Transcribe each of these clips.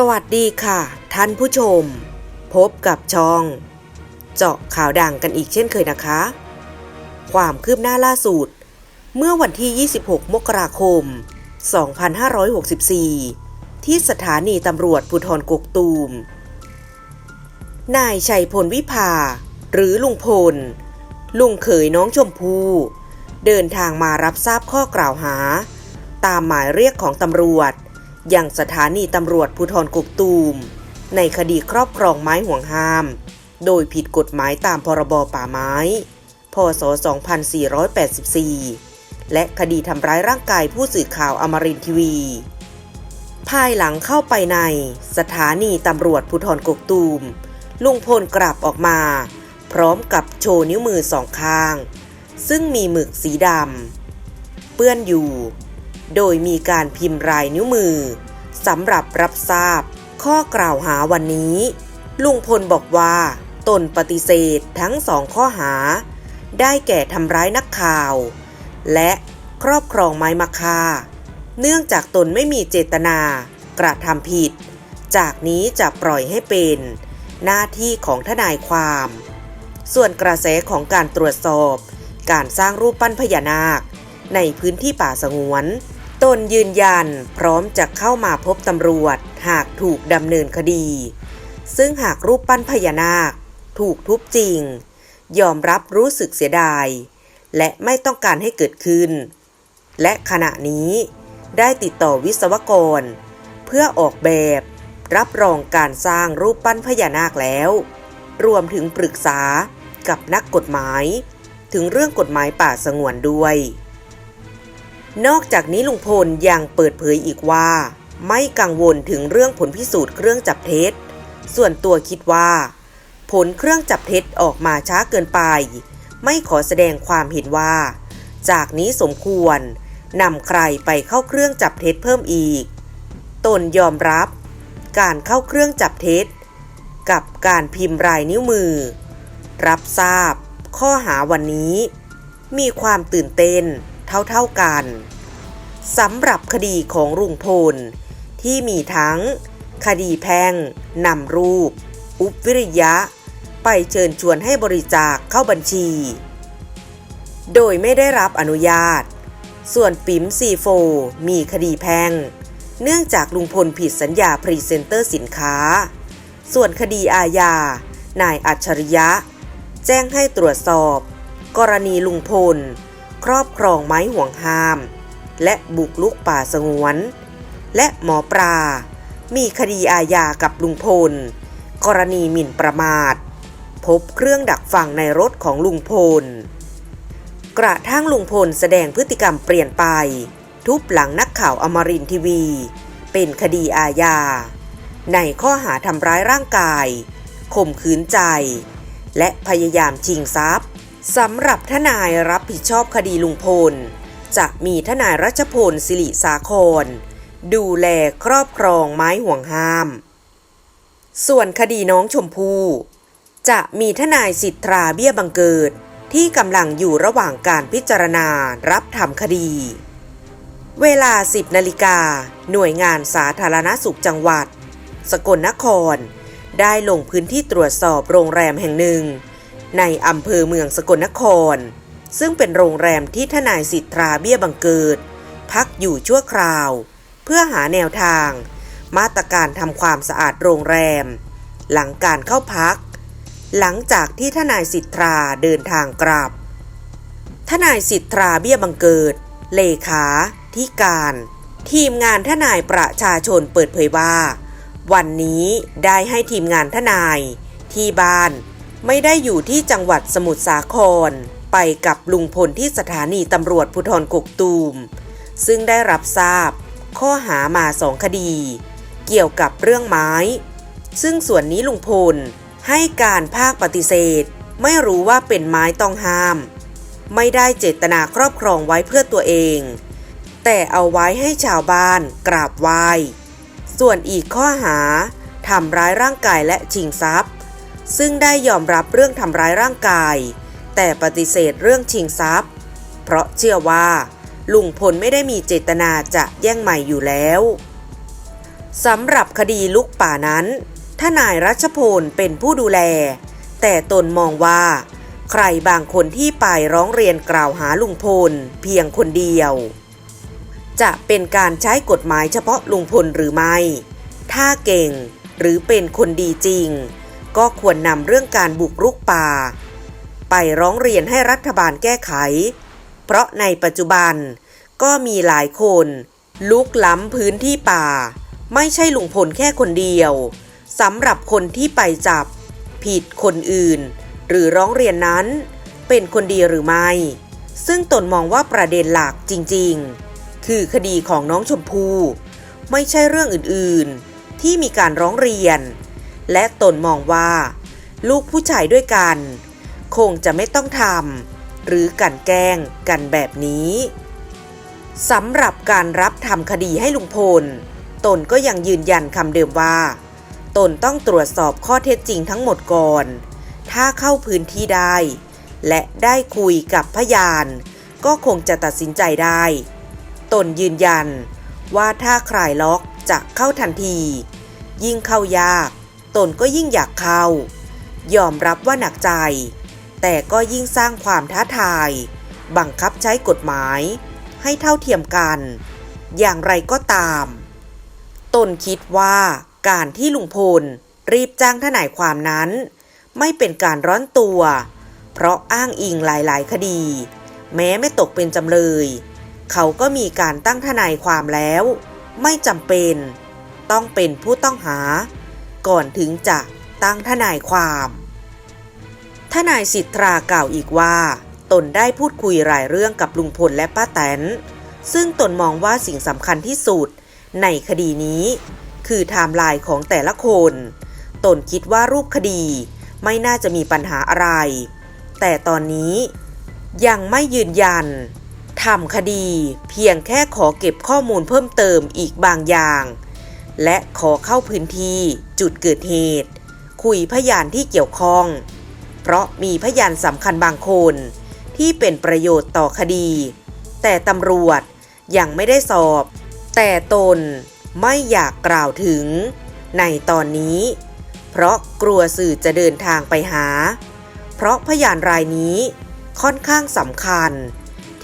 สวัสดีค่ะ ท่านผู้ชม พบกับช่อง เจาะข่าวดังกันอีกเช่นเคยนะคะ ความคืบหน้าล่าสุด เมื่อวันที่ 26 มกราคม 2564 ที่สถานีตำรวจภูธรกกตูม นายชัยพลวิภา หรือลุงพล ลุงเขยน้องชมพู่เดินทางมารับทราบข้อกล่าวหา ตามหมายเรียกของตำรวจ ยังสถานีตำรวจภูธรกกตูม ในคดีครอบครองไม้ห่วงห้าม โดยผิดกฎหมายตามพรบป่าไม้ พศ 2484 และคดีทำร้ายร่างกายผู้สื่อข่าวอมรินทีวี ภายหลังเข้าไปในสถานีตำรวจภูธรกกตูม ลุงพลกลับออกมา พร้อมกับโชว์นิ้วมือสองข้าง ซึ่งมีหมึกสีดำเปื้อนอยู่ โดยมีการพิมพ์ลายนิ้วมือสำหรับรับทราบ ข้อกล่าวหาวันนี้ ลุงพลบอกว่า ตนปฏิเสธทั้งสองข้อหา ได้แก่ทำร้ายนักข่าว และครอบครองไม้มาค่า เนื่องจากตนไม่มีเจตนากระทำผิด จากนี้จะปล่อยให้เป็น หน้าที่ของทนายความ ส่วนกระแสของการตรวจสอบ การสร้างรูปปั้นพญานาค ในพื้นที่ป่าสงวน ตนยืนยันพร้อมจะเข้ามาพบตำรวจ หากถูกดำเนินคดี ซึ่งหากรูปปั้นพญานาค ถูกทุบจริง ยอมรับรู้สึกเสียดาย และไม่ต้องการให้เกิดขึ้น และขณะนี้ได้ติดต่อวิศวกร เพื่อออกแบบ รับรองการสร้างรูปปั้นพญานาคแล้ว รวมถึงปรึกษากับนักกฎหมาย ถึงเรื่องกฎหมายป่าสงวนด้วย นอกจากนี้ลุงพลยังเปิดเผยอีกว่า ไม่กังวลถึงเรื่องผลพิสูจน์เครื่องจับเท็จ ส่วนตัวคิดว่า ผลเครื่องจับเท็จออกมาช้าเกินไป ไม่ขอแสดงความเห็นว่า จากนี้สมควรนำใครไปเข้าเครื่องจับเท็จเพิ่มอีก ตนยอมรับ การเข้าเครื่องจับเท็จ กับการพิมพ์รายนิ้วมือ รับทราบ ข้อหาวันนี้ มีความตื่นเต้น เท่าๆกันสำหรับคดีของลุงพล ที่มีทั้ง คดีแพงนำรูป อุปวิริยะ ไปเชิญชวนให้บริจาคเข้าบัญชี โดยไม่ได้รับอนุญาต ส่วนปิ๋มซีโฟมีคดีแพง เนื่องจากลุงพลผิดสัญญาพรีเซนเตอร์สินค้า ส่วนคดีอาญานายอัจฉริยะ แจ้งให้ตรวจสอบ กรณีลุงพล ครอบครองไม้ห่วงห้าม และบุกลุกป่าสงวน และหมอปลา มีคดีอาญากับลุงพล กรณีหมิ่นประมาท พบเครื่องดักฟังในรถของลุงพล กระทั่งลุงพลแสดงพฤติกรรมเปลี่ยนไป ทุบหลังนักข่าวอมรินทีวี เป็นคดีอาญา ในข้อหาทำร้ายร่างกายข่มขืนใจ และพยายามชิงทรัพย์ สำหรับทนายรับผิดชอบคดีลุงพล จะมีทนายรัชพลสิริสาคร ดูแลครอบครองไม้ห่วงห้าม ส่วนคดีน้องชมพู่จะมีทนายสิทธาเบี้ยบังเกิด ที่กำลังอยู่ระหว่างการพิจารณารับทำคดี เวลา 10นาฬิกาหน่วยงานสาธารณสุขจังหวัด สกลนคร ได้ลงพื้นที่ตรวจสอบโรงแรมแห่งหนึ่ง ในอำเภอเมืองสกลนคร ซึ่งเป็นโรงแรมที่ทนายสิทธาเบี้ยบังเกิด พักอยู่ชั่วคราว เพื่อหาแนวทาง มาตรการทำความสะอาดโรงแรม หลังการเข้าพัก หลังจากที่ทนายสิทธาเดินทางกลับ ทนายสิทธาเบี้ยบังเกิด เลขาที่การ ทีมงานทนายประชาชนเปิดเผยว่า วันนี้ได้ให้ทีมงานทนายที่บ้าน ไม่ได้อยู่ที่จังหวัดสมุทรสาคร ไปกับลุงพลที่สถานีตำรวจภูธรกกตูม ซึ่งได้รับทราบ ข้อหามาสองคดี เกี่ยวกับเรื่องไม้ ซึ่งส่วนนี้ลุงพลให้การภาคปฏิเสธ ไม่รู้ว่าเป็นไม้ต้องห้าม ไม่ได้เจตนาครอบครองไว้เพื่อตัวเอง แต่เอาไว้ให้ชาวบ้านกราบไหว้ส่วนอีกข้อหาทำร้ายร่างกายและชิงทรัพย์ ซึ่งได้ยอมรับเรื่องทำร้ายร่างกาย แต่ปฏิเสธเรื่องชิงทรัพย์ เพราะเชื่อว่า ลุงพลไม่ได้มีเจตนาจะแย่งใหม่อยู่แล้วสำหรับคดีลุกป่านั้นทนายรัชพลเป็นผู้ดูแล แต่ตนมองว่า ใครบางคนที่ไปร้องเรียนกล่าวหาลุงพลเพียงคนเดียว จะเป็นการใช้กฎหมายเฉพาะลุงพลหรือไม่ ถ้าเก่งหรือเป็นคนดีจริง ก็ควรนำเรื่องการบุกรุกป่า ไปร้องเรียนให้รัฐบาลแก้ไข เพราะในปัจจุบันก็มีหลายคน ลุกล้ำพื้นที่ป่า ไม่ใช่ลุงพลแค่คนเดียวสำหรับคนที่ไปจับ ผิดคนอื่น หรือร้องเรียนนั้น เป็นคนดีหรือไม่ ซึ่งตนมองว่าประเด็นหลักจริง ๆ คือคดีของน้องชมพู่ไม่ใช่เรื่องอื่นๆ ที่มีการร้องเรียน และตนมองว่า ลูกผู้ชายด้วยกัน คงจะไม่ต้องทำหรือกันแกล้งกันแบบนี้สำหรับการรับทำคดีให้ลุงพล ตนก็ยังยืนยันคำเดิมว่า ตนต้องตรวจสอบข้อเท็จจริงทั้งหมดก่อน ถ้าเข้าพื้นที่ได้ และได้คุยกับพยาน ก็คงจะตัดสินใจได้ ตนยืนยันว่าถ้าคลายล็อกจะเข้าทันที ยิ่งเข้ายาก ตนก็ยิ่งอยากเข้า ยอมรับว่าหนักใจ แต่ก็ยิ่งสร้างความท้าทาย บังคับใช้กฎหมาย ให้เท่าเทียมกัน อย่างไรก็ตาม ตนคิดว่าการที่ลุงพลรีบจ้างทนายความนั้น ไม่เป็นการร้อนตัว เพราะอ้างอิงหลาย ๆ คดี แม้ไม่ตกเป็นจำเลย เขาก็มีการตั้งทนายความแล้ว ไม่จำเป็น ต้องเป็นผู้ต้องหา ก่อนถึงจะตั้งทนายความ ทนายสิทธากล่าวอีกว่า ตนได้พูดคุยหลายเรื่องกับลุงพลและป้าแตน ซึ่งตนมองว่าสิ่งสำคัญที่สุดในคดีนี้ คือไทม์ไลน์ของแต่ละคน ตนคิดว่ารูปคดีไม่น่าจะมีปัญหาอะไร แต่ตอนนี้ยังไม่ยืนยันทำคดีเพียงแค่ขอเก็บข้อมูลเพิ่มเติมอีกบางอย่าง และขอเข้าพื้นที่จุดเกิดเหตุ คุยพยานที่เกี่ยวข้อง เพราะมีพยานสำคัญบางคน ที่เป็นประโยชน์ต่อคดี แต่ตำรวจยังไม่ได้สอบ แต่ตนไม่อยากกล่าวถึง ในตอนนี้ เพราะกลัวสื่อจะเดินทางไปหา เพราะพยานรายนี้ค่อนข้างสำคัญ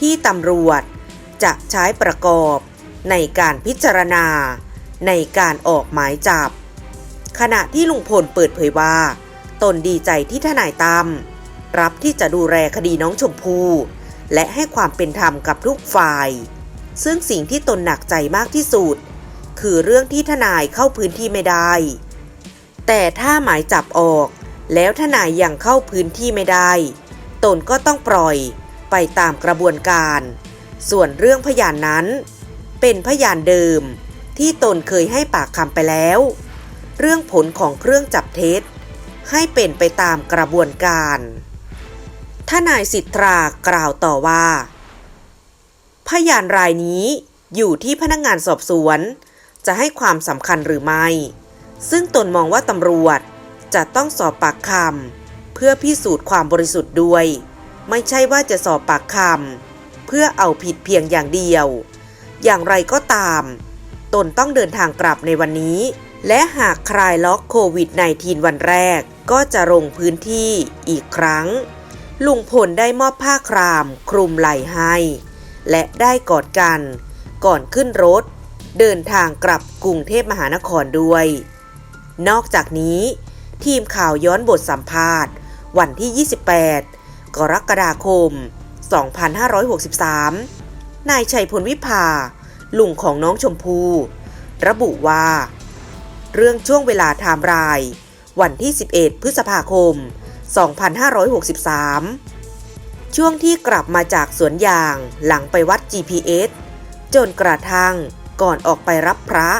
ที่ตำรวจจะใช้ประกอบในการพิจารณา ในการออกหมายจับ ขณะที่ลุงพลเปิดเผยว่า ตนดีใจที่ทนายตั้มรับที่จะดูแลคดีน้องชมพู่และให้ความเป็นธรรมกับทุกฝ่าย ซึ่งสิ่งที่ตนหนักใจมากที่สุด คือเรื่องที่ทนายเข้าพื้นที่ไม่ได้ แต่ถ้าหมายจับออก แล้วทนายยังเข้าพื้นที่ไม่ได้ ตนก็ต้องปล่อยไปตามกระบวนการ ส่วนเรื่องพยานนั้น เป็นพยานเดิม ที่ตนเคยให้ปากคำไปแล้ว เรื่องผลของเครื่องจับเท็จ ให้เป็นไปตามกระบวนการทนายสิทธากล่าวต่อว่า พยานรายนี้อยู่ที่พนักงงานสอบสวน จะให้ความสำคัญหรือไม่ ซึ่งตนมองว่าตำรวจจะต้องสอบปากคำเพื่อพิสูจน์ความบริสุทธิ์ด้วย ไม่ใช่ว่าจะสอบปากคำเพื่อเอาผิดเพียงอย่างเดียว อย่างไรก็ตาม ตนต้องเดินทางกลับในวันนี้ และหากคลายล็อกโควิด -19 วันแรก ก็จะลงพื้นที่อีกครั้ง ลุงพลได้มอบผ้าครามคลุมไหล่ให้ และได้กอดกัน ก่อนขึ้นรถ เดินทางกลับกรุงเทพมหานครด้วย นอกจากนี้ ทีมข่าวย้อนบทสัมภาษณ์ วันที่ 28 กรกฎาคม 2563 นายชัยพลวิภา ลุงของน้องชมพู่ระบุว่า เรื่องช่วงเวลาไทม์ไลน์วันที่ 11 พฤษภาคม 2563 ช่วงที่กลับมาจากสวนยางหลังไปวัด GPS จนกระทั่งก่อนออกไปรับพระ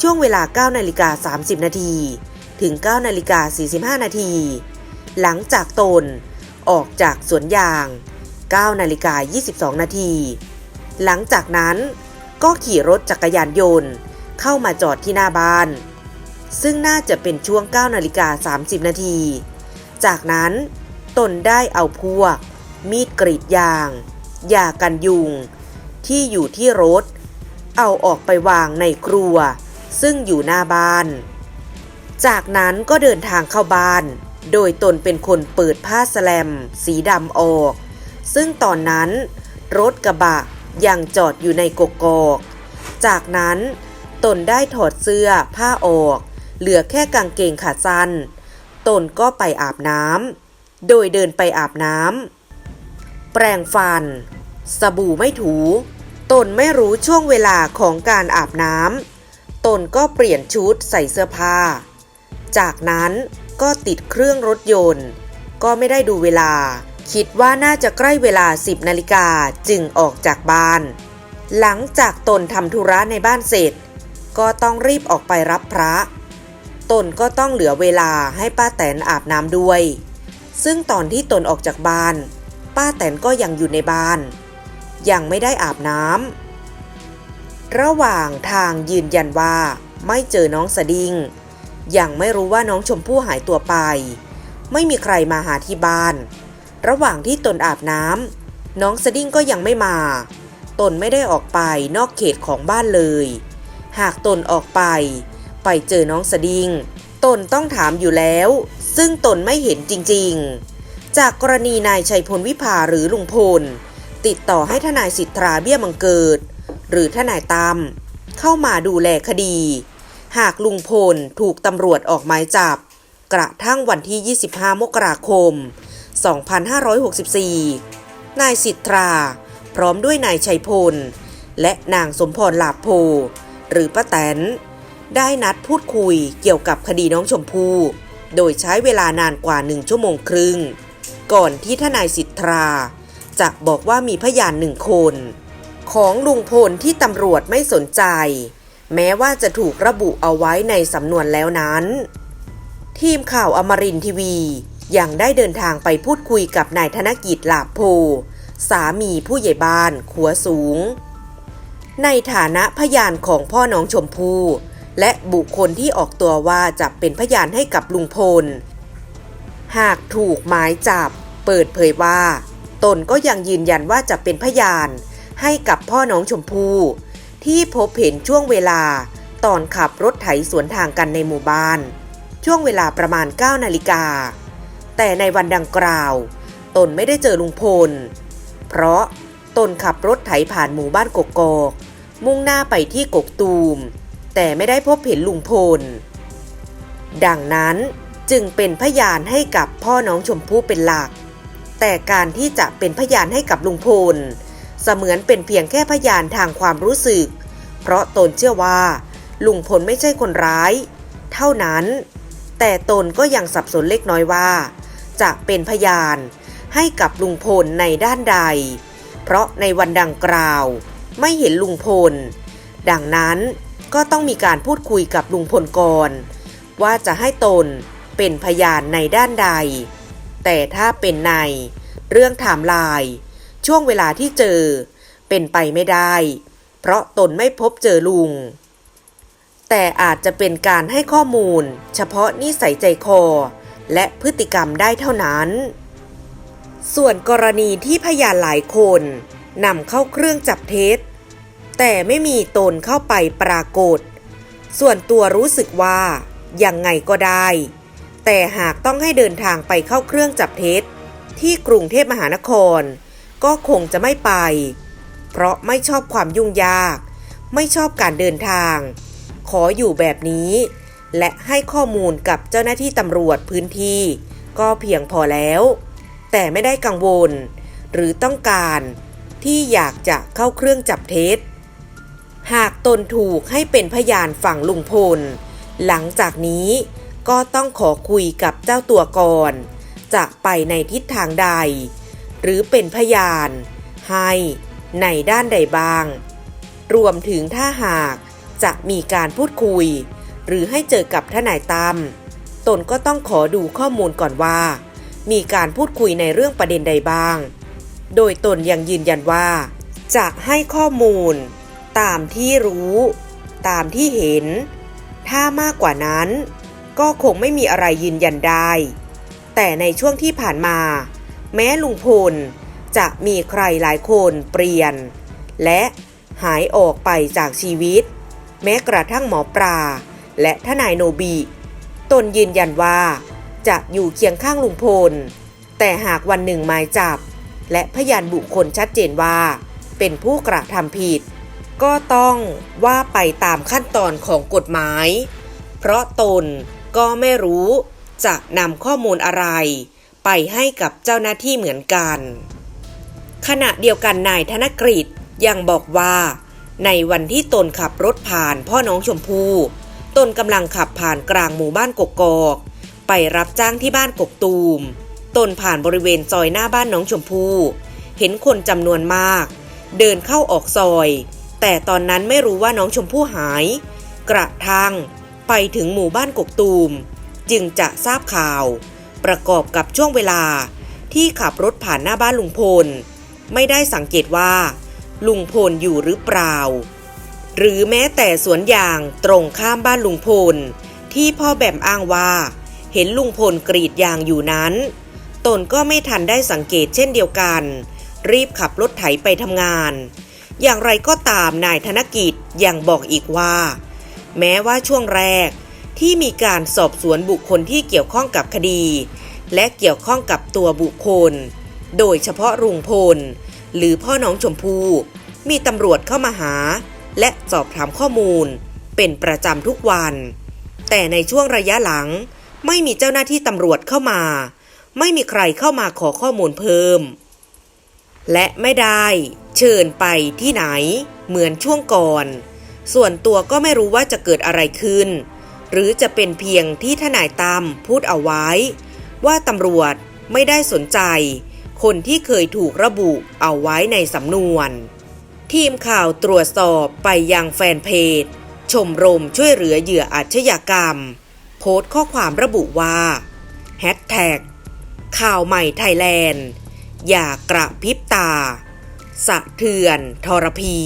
ช่วงเวลา 9 นาฬิกา 30 นาที ถึง 9 นาฬิกา 45 นาที หลังจากตนออกจากสวนยาง 9 นาฬิกา 22 นาที หลังจากนั้น ก็ขี่รถจักรยานยนต์ เข้ามาจอดที่หน้าบ้าน ซึ่งน่าจะเป็นช่วง 9 นาฬิกา 30 นาที จากนั้นตนได้เอาพวก มีดกรีดยางยากันยุง ที่อยู่ที่รถ เอาออกไปวางในครัว ซึ่งอยู่หน้าบ้าน จากนั้นก็เดินทางเข้าบ้าน โดยตนเป็นคนเปิดผ้าสแลม สีดำออก ซึ่งตอนนั้น รถกระบะ ยังจอดอยู่ในกกอก จากนั้นตนได้ถอดเสื้อผ้าออก เหลือแค่กางเกงขาสั้น ตนก็ไปอาบน้ำ โดยเดินไปอาบน้ำ แปรงฟัน สบู่ไม่ถู ตนไม่รู้ช่วงเวลาของการอาบน้ำ ตนก็เปลี่ยนชุดใส่เสื้อผ้า จากนั้นก็ติดเครื่องรถยนต์ ก็ไม่ได้ดูเวลา คิดว่าน่าจะใกล้เวลา 10นาฬิกาจึงออกจากบ้าน หลังจากตนทำธุระในบ้านเสร็จ ก็ต้องรีบออกไปรับพระ ตนก็ต้องเหลือเวลาให้ป้าแตนอาบน้ำด้วย ซึ่งตอนที่ตนออกจากบ้าน ป้าแตนก็ยังอยู่ในบ้าน ยังไม่ได้อาบน้ำระหว่างทางยืนยันว่าไม่เจอน้องสดิงยังไม่รู้ว่าน้องชมพู่หายตัวไป ไม่มีใครมาหาที่บ้าน ระหว่างที่ตนอาบน้ำน้องสดิ้งก็ยังไม่มา ตนไม่ได้ออกไปนอกเขตของบ้านเลย หากตนออกไป ไปเจอน้องสดิ้งตนต้องถามอยู่แล้ว ซึ่งตนไม่เห็นจริงๆ จากกรณีนายชัยพลวิภาหรือลุงพล ติดต่อให้ทนายสิทธาเบี้ยมังเกิด หรือทนายตั้มเข้ามาดูแลคดี หากลุงพลถูกตำรวจออกหมายจับ กระทั่งวันที่ 25 มกราคม 2564 นายสิทธา พร้อมด้วยนายชัยพล และนางสมพรลาโพ หรือป้าแตน ได้นัดพูดคุยเกี่ยวกับคดีน้องชมพู่โดยใช้เวลานานกว่าหนึ่งชั่วโมงครึ่ง ก่อนที่ทนายสิทธาจะบอกว่ามีพยานหนึ่งคน ของลุงพลที่ตำรวจไม่สนใจ แม้ว่าจะถูกระบุเอาไว้ในสำนวนแล้วนั้น ทีมข่าวอมรินทีวี ยังได้เดินทางไปพูดคุยกับนายธนกิจหลาโพ สามีผู้ใหญ่บ้านขัวสูง ในฐานะพยานของพ่อน้องชมพู่และบุคคลที่ออกตัวว่าจะเป็นพยานให้กับลุงพล หากถูกหมายจับ เปิดเผยว่า ตนก็ยังยืนยันว่าจะเป็นพยาน ให้กับพ่อน้องชมพู่ที่พบเห็นช่วงเวลา ตอนขับรถไถสวนทางกันในหมู่บ้าน ช่วงเวลาประมาณ 9 นาฬิกา แต่ในวันดังกล่าว ตนไม่ได้เจอลุงพล เพราะตนขับรถไถผ่านหมู่บ้านกกอก มุ่งหน้าไปที่กกตูม แต่ไม่ได้พบเห็นลุงพล ดังนั้นจึงเป็นพยานให้กับพ่อน้องชมพู่เป็นหลัก แต่การที่จะเป็นพยานให้กับลุงพล เสมือนเป็นเพียงแค่พยานทางความรู้สึก เพราะตนเชื่อว่า ลุงพลไม่ใช่คนร้าย เท่านั้น แต่ตนก็ยังสับสนเล็กน้อยว่า จะเป็นพยานให้กับลุงพลในด้านใด เพราะในวันดังกล่าว ไม่เห็นลุงพล ดังนั้นก็ต้องมีการพูดคุยกับลุงพลก่อน ว่าจะให้ตนเป็นพยานในด้านใด แต่ถ้าเป็นใน เรื่องไทม์ไลน์ช่วงเวลาที่เจอ เป็นไปไม่ได้ เพราะตนไม่พบเจอลุง แต่อาจจะเป็นการให้ข้อมูล เฉพาะนิสัยใจคอ และพฤติกรรมได้เท่านั้น ส่วนกรณีที่พยานหลายคนนำเข้าเครื่องจับเท็จ แต่ไม่มีตนเข้าไปปรากฏ ส่วนตัวรู้สึกว่ายังไงก็ได้ แต่หากต้องให้เดินทางไปเข้าเครื่องจับเท็จ ที่กรุงเทพมหานคร ก็คงจะไม่ไป เพราะไม่ชอบความยุ่งยาก ไม่ชอบการเดินทาง ขออยู่แบบนี้ และให้ข้อมูลกับเจ้าหน้าที่ตำรวจพื้นที่ ก็เพียงพอแล้ว แต่ไม่ได้กังวล หรือต้องการที่อยากจะเข้าเครื่องจับเท็จ หากตนถูกให้เป็นพยานฝั่งลุงพล หลังจากนี้ก็ต้องขอคุยกับเจ้าตัวก่อน จะไปในทิศทางใด หรือเป็นพยาน ให้ในด้านใดบ้าง รวมถึงถ้าหากจะมีการพูดคุย หรือให้เจอกับทนายตั้มตนก็ต้องขอดูข้อมูลก่อนว่า มีการพูดคุยในเรื่องประเด็นใดบ้าง โดยตนยังยืนยันว่า จะให้ข้อมูล ตามที่รู้ ตามที่เห็น ถ้ามากกว่านั้น ก็คงไม่มีอะไรยืนยันได้ แต่ในช่วงที่ผ่านมา แม้ลุงพลจะมีใครหลายคนเปลี่ยน และหายออกไปจากชีวิต แม้กระทั่งหมอปลา และทนายโนบีตนยืนยันว่า จะอยู่เคียงข้างลุงพล แต่หากวันหนึ่งหมายจับ และพยานบุคคลชัดเจนว่า เป็นผู้กระทำผิด ก็ต้องว่าไปตามขั้นตอนของกฎหมาย เพราะตนก็ไม่รู้จะนำข้อมูลอะไร ไปให้กับเจ้าหน้าที่เหมือนกัน ขณะเดียวกันนายธนกฤษยังบอกว่า ในวันที่ตนขับรถผ่านพ่อน้องชมพู่ ตนกำลังขับผ่านกลางหมู่บ้านกกอก ไปรับจ้างที่บ้านกกตูม ตนผ่านบริเวณซอยหน้าบ้านน้องชมพู่เห็นคนจำนวนมาก เดินเข้าออกซอย แต่ตอนนั้นไม่รู้ว่าน้องชมพู่หาย กระทั่งไปถึงหมู่บ้านกกตูม จึงจะทราบข่าว ประกอบกับช่วงเวลาที่ขับรถผ่านหน้าบ้านลุงพล ไม่ได้สังเกตว่า ลุงพลอยู่หรือเปล่า หรือแม้แต่สวนยางตรงข้ามบ้านลุงพล ที่พ่อแบมอ้างว่า เห็นลุงพลกรีดยางอยู่นั้น ตนก็ไม่ทันได้สังเกตเช่นเดียวกัน รีบขับรถไถไปทำงาน อย่างไรก็ตามนายธนกิจยังบอกอีกว่า แม้ว่าช่วงแรกที่มีการสอบสวนบุคคลที่เกี่ยวข้องกับคดี และเกี่ยวข้องกับตัวบุคคล โดยเฉพาะลุงพล หรือพ่อน้องชมพู่มีตำรวจเข้ามาหา และสอบถามข้อมูล เป็นประจำทุกวัน แต่ในช่วงระยะหลัง ไม่มีเจ้าหน้าที่ตำรวจเข้ามา ไม่มีใครเข้ามาขอข้อมูลเพิ่ม และไม่ได้ เชิญไปที่ไหน เหมือนช่วงก่อน ส่วนตัวก็ไม่รู้ว่าจะเกิดอะไรขึ้น หรือจะเป็นเพียงที่ทนายตั้มพูดเอาไว้ ว่าตำรวจไม่ได้สนใจ คนที่เคยถูกระบุเอาไว้ในสำนวน ทีมข่าวตรวจสอบไปยังแฟนเพจ ชมรมช่วยเหลือเหยื่ออาชญากรรม โพสต์ข้อความระบุว่าแฮชแท็กข่าวใหม่ไทยแลนด์ อย่ากระพริบตา สะเทือนทรพี